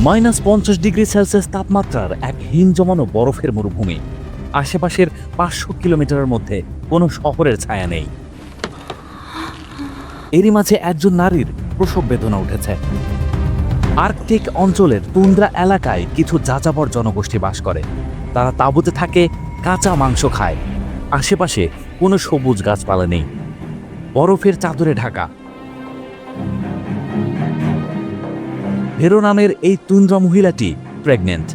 Minus পঞ্চাশ degree Celsius তাপমাত্রার এক হিম জমানো বরফের মরুভূমি। আশেপাশের পাঁচশো কিলোমিটারের মধ্যে কোনো শহরের ছায়া নেই। এরই মাঝে একজন নারীর প্রসব বেদনা উঠেছে। আর্কটিক অঞ্চলের তুন্দ্রা এলাকায় কিছু যাযাবর জনগোষ্ঠী বাস করে। তারা তাঁবুতে থাকে, কাঁচা মাংস খায়। আশেপাশে কোনো সবুজ গাছপালা নেই। বরফের চাদরে ঢাকা ভেরো নামের এই তুন্দ্রা মহিলাটি প্রেগনেন্ট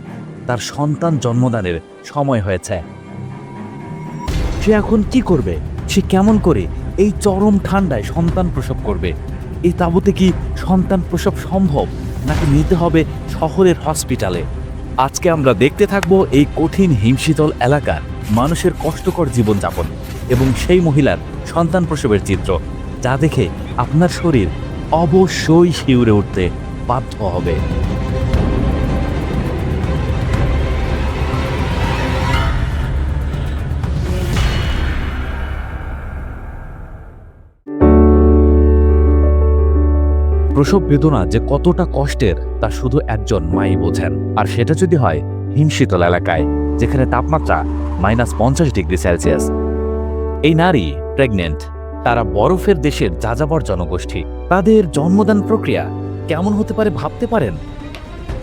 তার সন্তান জন্মদানের সময় হয়েছে। সে এখন কি করবে? সে কেমন করে এই চরম ঠান্ডায় সন্তান প্রসব করবে? এই তাঁবুতে কি সন্তান প্রসব সম্ভব? নাকি নিতে হবে শহরের হসপিটালে আজকে আমরা দেখতে থাকব এই কঠিন হিমশীতল এলাকার মানুষের কষ্টকর জীবনযাপন এবং সেই মহিলার সন্তান প্রসবের চিত্র। যা দেখে আপনার শরীর অবশ্যই শিউরে উঠতে বাধ্য হবে। প্রসব বেদনা যে কতটা কষ্টের, তা শুধু একজন মাই বোঝেন। আর সেটা যদি হয় হিমশীতল এলাকায়, যেখানে তাপমাত্রা মাইনাস পঞ্চাশ ডিগ্রি সেলসিয়াস। এই নারী প্রেগনেন্ট, তারা বরফের দেশের যাযাবর জনগোষ্ঠী। তাদের জন্মদান প্রক্রিয়া কেমন হতে পারে ভাবতে পারেন?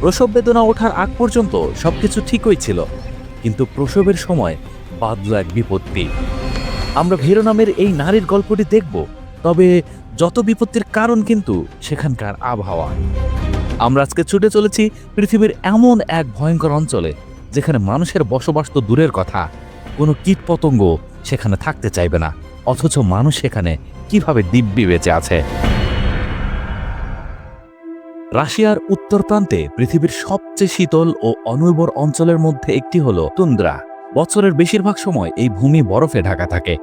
প্রসব বেদনা ওঠার আগ পর্যন্ত সবকিছু ঠিকই ছিল, কিন্তু প্রসবের সময় বাদল এক বিপত্তি। আমরা ভেরো নামের এই নারীর গল্পটি দেখব, তবে যত বিপত্তির কারণ কিন্তু সেখানকার আবহাওয়া। আমরা আজকে ছুটে চলেছি পৃথিবীর এমন এক ভয়ঙ্কর অঞ্চলে, যেখানে মানুষের বসবাস তো দূরের কথা, কোনো কীটপতঙ্গ সেখানে থাকতে চাইবে না, অথচ মানুষ সেখানে কীভাবে দিব্যি বেঁচে আছে? রাশিয়ার উত্তর প্রান্তে পৃথিবীর সবচেয়ে শীতল ও অনুর্বর অঞ্চলের মধ্যে একটি হল তুন্দ্রা বছরের বেশিরভাগ সময় এই ভূমি বরফে ঢাকা থাকে।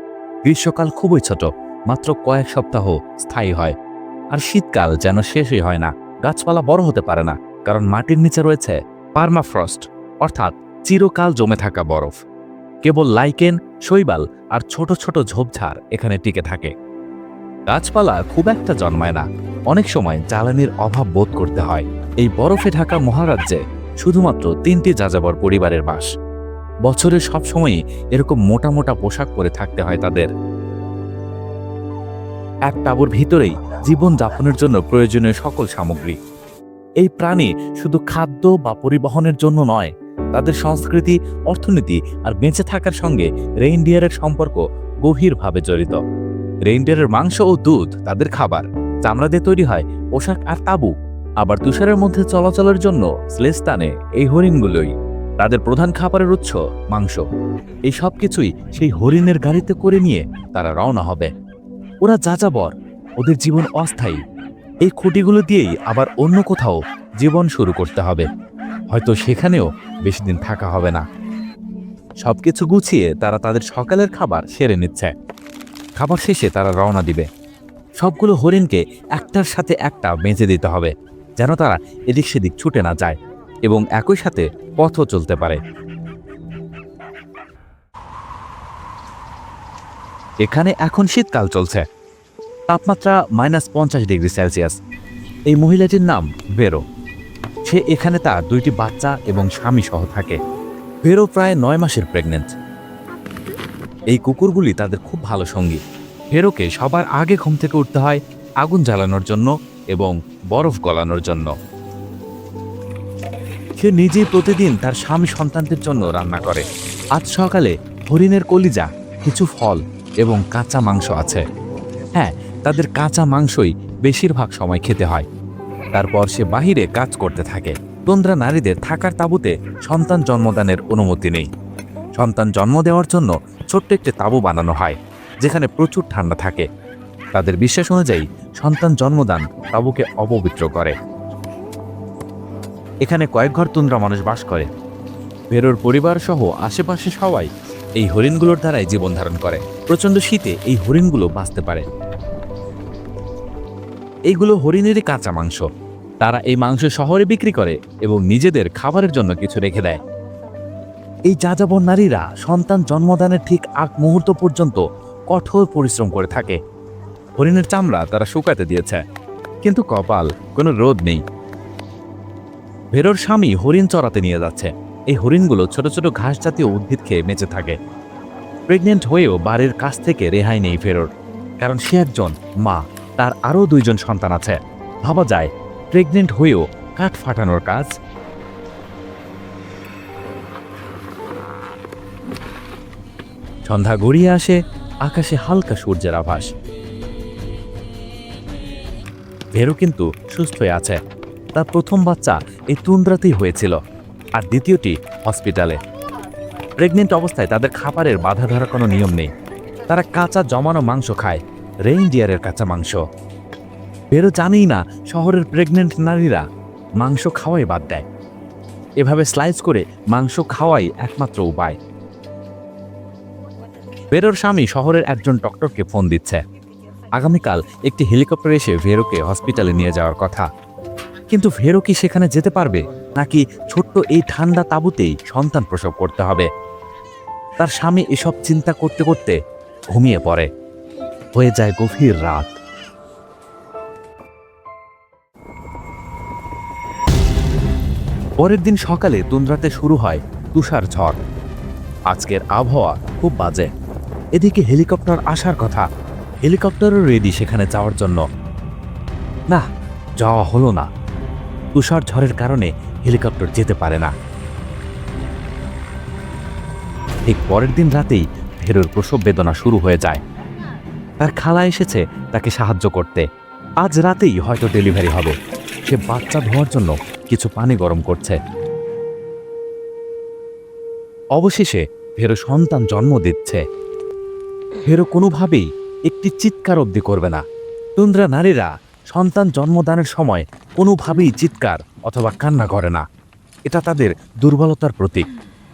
গ্রীষ্মকাল খুবই ছোট, মাত্র কয়েক সপ্তাহ স্থায়ী হয়। আর শীতকাল যেন শেষই হয় না, গাছপালা বড় হতে পারে না, কারণ মাটির নিচে রয়েছে পার্মাফ্রস্ট, অর্থাৎ চিরকাল জমে থাকা বরফ। কেবল লাইকেন, শৈবাল আর ছোট ছোট ঝোপঝাড় এখানে টিকে থাকে। গাছপালা খুব একটা জন্মায় না। অনেক সময় জ্বালানির অভাব বোধ করতে হয়। এই বরফে ঢাকা মহারাজ্যে শুধুমাত্র তিনটি যাযাবর পরিবারের বাস। বছরের সব সময়ই এরকম মোটা মোটা পোশাক পরে থাকতে হয় তাদের। এক টাবুর ভিতরেই জীবন যাপনের জন্য প্রয়োজনীয় সকল সামগ্রী। এই প্রাণী শুধু খাদ্য বা পরিবহনের জন্য নয়, তাদের সংস্কৃতি, অর্থনীতি আর বেঁচে থাকার সঙ্গে রেইনডিয়ারের সম্পর্ক গভীরভাবে জড়িত। রেইনডিয়ারের মাংস ও দুধ তাদের খাবার। চামড়া দিয়ে তৈরি হয় পোশাক আর তাবু। আবার তুষারের মধ্যে চলাচলের জন্য স্লেস্তানে এই হরিণগুলোই। তাদের প্রধান খাবারের উৎস মাংস। এই সব কিছুই সেই হরিণের গাড়িতে করে নিয়ে তারা রওনা হবে। ওরা যাযাবর, ওদের জীবন অস্থায়ী। এই খুঁটিগুলো দিয়েই আবার অন্য কোথাও জীবন শুরু করতে হবে। হয়তো সেখানেও বেশি দিন থাকা হবে না। সবকিছু গুছিয়ে তারা তাদের সকালের খাবার সেরে নিচ্ছে। খাবার শেষে তারা রওনা দিবে। সবগুলো হরিণকে একটার সাথে একটা বেঁচে দিতে হবে, যেন তারা এদিক সেদিক ছুটে না যায় এবং একই সাথে পথও চলতে পারে। এখানে এখন শীতকাল চলছে। তাপমাত্রা মাইনাস পঞ্চাশ ডিগ্রি সেলসিয়াস। এই মহিলাটির নাম বেরো সে এখানে তার দুইটি বাচ্চা এবং স্বামী সহ থাকে। বেরো প্রায় নয় মাসের প্রেগনেন্ট এই কুকুরগুলি তাদের খুব ভালো সঙ্গী। ভেরোকে সবার আগে ঘুম থেকে উঠতে হয় আগুন জ্বালানোর জন্য এবং বরফ গলানোর জন্য। সে নিজেই প্রতিদিন তার স্বামী সন্তানদের জন্য রান্না করে। আজ সকালে হরিণের কলিজা, কিছু ফল এবং কাঁচা মাংস আছে। হ্যাঁ তাদের কাঁচা মাংসই বেশিরভাগ সময় খেতে হয়। তারপর সে বাহিরে কাজ করতে থাকে। তন্দ্রা নারীদের থাকার তাঁবুতে সন্তান জন্মদানের অনুমতি নেই। সন্তান জন্ম দেওয়ার জন্য ছোট্ট একটি তাঁবু বানানো হয়, যেখানে প্রচুর ঠান্ডা থাকে। তাদের বিশ্বাস অনুযায়ী সন্তান জন্মদান তাঁবুকে অপবিত্র করে। এখানে কয়েক ঘর তুন্দ্রা মানুষ বাস করে। ভেরোর পরিবার সহ আশেপাশে সবাই এই হরিণগুলোর দ্বারাই জীবন ধারণ করে। প্রচণ্ড শীতে এই হরিণগুলো বাঁচতে পারে। এইগুলো হরিণেরই কাঁচা মাংস। তারা এই মাংস শহরে বিক্রি করে এবং নিজেদের খাবারের জন্য কিছু রেখে দেয়। এই যাযাবর নারীরা সন্তান জন্মদানের ঠিক আগ মুহূর্ত পর্যন্ত কঠোর পরিশ্রম করে থাকে। হরিণের চামড়া তারা শুকাতে দিয়েছে, কিন্তু কপাল কোনো রোদ নেই। ভেরোর স্বামী হরিণ চড়াতে নিয়ে যাচ্ছে। এই হরিণগুলো ছোট ছোট ঘাস জাতীয় উদ্ভিদ খেয়ে বেঁচে থাকে। প্রেগনেন্ট হয়েও বাড়ির কাছ থেকে রেহাই নেই ফেরোর কারণ সে একজন মা, তার আরও দুইজন সন্তান আছে। ভাবা যায়, প্রেগনেন্ট হয়েও কাঠ ফাটানোর কাজ সন্ধ্যা গড়িয়ে আসে আকাশে হালকা সূর্যের আভাস। ভেরো কিন্তু সুস্থই আছে। তার প্রথম বাচ্চা এই তুন্দ্রাতেই হয়েছিল আর দ্বিতীয়টি হসপিটালে। প্রেগনেন্ট অবস্থায় তাদের খাবারের বাধা ধরার কোনো নিয়ম নেই। তারা কাঁচা জমানো মাংস খায়, রেইনডিয়ারের কাঁচা মাংস। বেরো জানেই না শহরের প্রেগনেন্ট নারীরা মাংস খাওয়াই বাদ দেয়। এভাবে স্লাইস করে মাংস খাওয়াই একমাত্র উপায়। বেরোর স্বামী শহরের একজন ডক্টরকে ফোন দিচ্ছে। আগামীকাল একটি হেলিকপ্টার এসে ভেরোকে হসপিটালে নিয়ে যাওয়ার কথা। কিন্তু ভেরো কি সেখানে যেতে পারবে? নাকি ছোট্ট এই ঠান্ডা তাঁবুতেই সন্তান প্রসব করতে হবে? তার স্বামী এসব চিন্তা করতে করতে ঘুমিয়ে পড়ে। হয়ে যায় গভীর রাত। পরের দিন সকালে তুন্দ্রাতে শুরু হয় তুষার ঝড়। আজকের আবহাওয়া খুব বাজে। এদিকে হেলিকপ্টার আসার কথা। হেলিকপ্টারও রেডি সেখানে যাওয়ার জন্য। না, যাওয়া হলো না। তুষার ঝড়ের কারণে হেলিকপ্টার যেতে পারে না। ঠিক পরের দিন রাতেই ভেরোর প্রসব বেদনা শুরু হয়ে যায়। তার খালা এসেছে তাকে সাহায্য করতে। আজ রাতেই হয়তো ডেলিভারি হবে। সে বাচ্চা ধোয়ার জন্য কিছু পানি গরম করছে। অবশেষে ভেরো সন্তান জন্ম দিচ্ছে। ভেরো কোনোভাবেই একটি চিৎকার অবধি করবে না। তুন্দ্রা নারীরা সন্তান জন্মদানের সময় কোনোভাবেই চিৎকার অথবা কান্না করে না। এটা তাদের দুর্বলতার প্রতীক।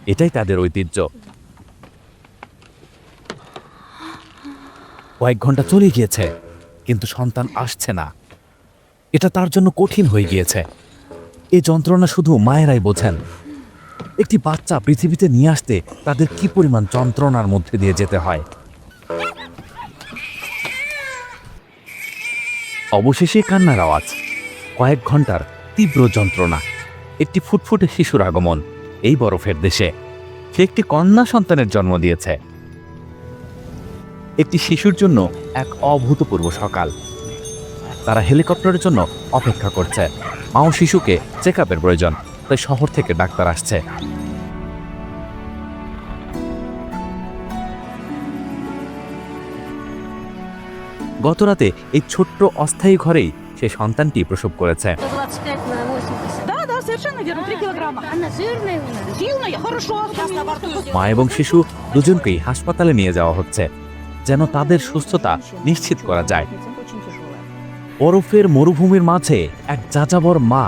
এটাই তাদের ঐতিহ্য। কয়েক ঘণ্টা চলে গিয়েছে, কিন্তু সন্তান আসছে না। এটা তার জন্য কঠিন হয়ে গিয়েছে। এই যন্ত্রণা শুধু মায়েরাই বোঝেন। একটি বাচ্চা পৃথিবীতে নিয়ে আসতে তাদের কি পরিমাণ যন্ত্রণার মধ্যে দিয়ে যেতে হয়? অবশেষে কান্নার আওয়াজ। কয়েক ঘণ্টার তীব্র যন্ত্রণা, একটি ফুটফুটে শিশুর আগমন এই বরফের দেশে। সে একটি কন্যা সন্তানের জন্ম দিয়েছে। একটি শিশুর জন্য এক অভূতপূর্ব সকাল। তারা হেলিকপ্টারের জন্য অপেক্ষা করছে। মাও শিশুকে চেক আপের প্রয়োজন, তাই শহর থেকে ডাক্তার আসছে। গতরাতে এই ছোট্ট অস্থায়ী ঘরেই সে সন্তানটি প্রসব করেছে। মা এবং শিশু দুজনকেই হাসপাতালে নিয়ে যাওয়া হচ্ছে যেন তাদের সুস্থতা নিশ্চিত করা যায়। বরফের মরুভূমির মাঝে এক যাযাবর মা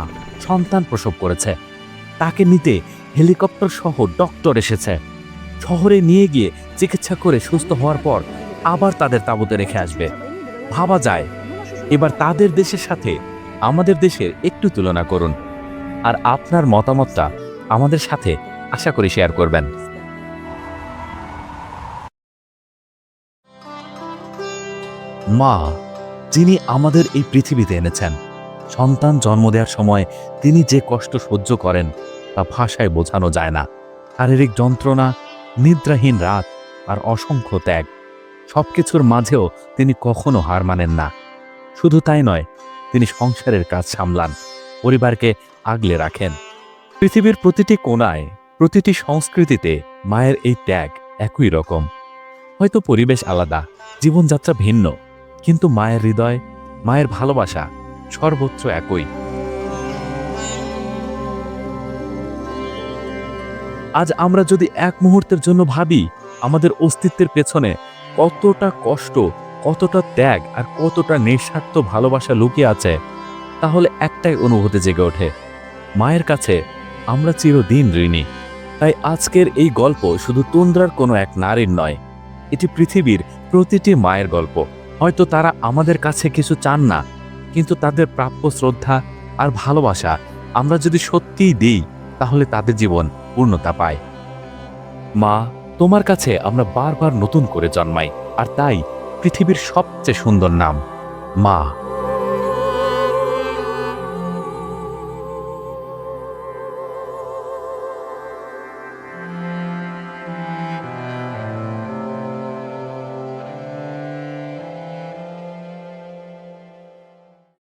সন্তান প্রসব করেছে। তাকে নিতে হেলিকপ্টার সহ ডক্টর এসেছে। শহরে নিয়ে গিয়ে চিকিৎসা করে সুস্থ হওয়ার পর আবার তাদের তাঁবুতে রেখে আসবে। ভাবা যায়। এবার তাদের দেশের সাথে আমাদের দেশের একটু তুলনা করুন আর আপনার মতামতটা আমাদের সাথে আশা করি শেয়ার করবেন। মা, যিনি আমাদের এই পৃথিবীতে এনেছেন, সন্তান জন্ম দেওয়ার সময় তিনি যে কষ্ট সহ্য করেন তা ভাষায় বোঝানো যায় না। শারীরিক যন্ত্রণা, নিদ্রাহীন রাত আর অসংখ্য ত্যাগ। সবকিছুর মাঝেও তিনি কখনো হার মানেন না। শুধু তাই নয়, তিনি সংসারের কাজ সামলান, পরিবারকে আগলে রাখেন। পৃথিবীর প্রতিটি কোণায়, প্রতিটি সংস্কৃতিতে মায়ের এই ত্যাগ একই রকম। হয়তো পরিবেশ আলাদা, জীবনযাত্রা ভিন্ন, কিন্তু মায়ের হৃদয়, মায়ের ভালোবাসা সর্বোচ্চ একই। আজ আমরা যদি এক মুহূর্তের জন্য ভাবি, আমাদের অস্তিত্বের পেছনে কতটা কষ্ট, কতটা ত্যাগ আর কতটা নিঃস্বার্থ ভালোবাসা লুকিয়ে আছে, তাহলে একটাই অনুভূতি জেগে ওঠে। মায়ের কাছে, আমরা চিরদিন ঋণী। তাই আজকের এই গল্প শুধু তুন্দ্রার কোনো এক নারীর নয়, এটি পৃথিবীর প্রতিটি মায়ের গল্প। হয়তো তারা আমাদের কাছে কিছু চান না, কিন্তু তাদের প্রাপ্য শ্রদ্ধা আর ভালোবাসা আমরা যদি সত্যিই দিই, তাহলে তাদের জীবন পূর্ণতা পায়। মা তোমার কাছে আমরা বারবার নতুন করে জন্মাই আর তাই পৃথিবীর সবচেয়ে সুন্দর নাম মা।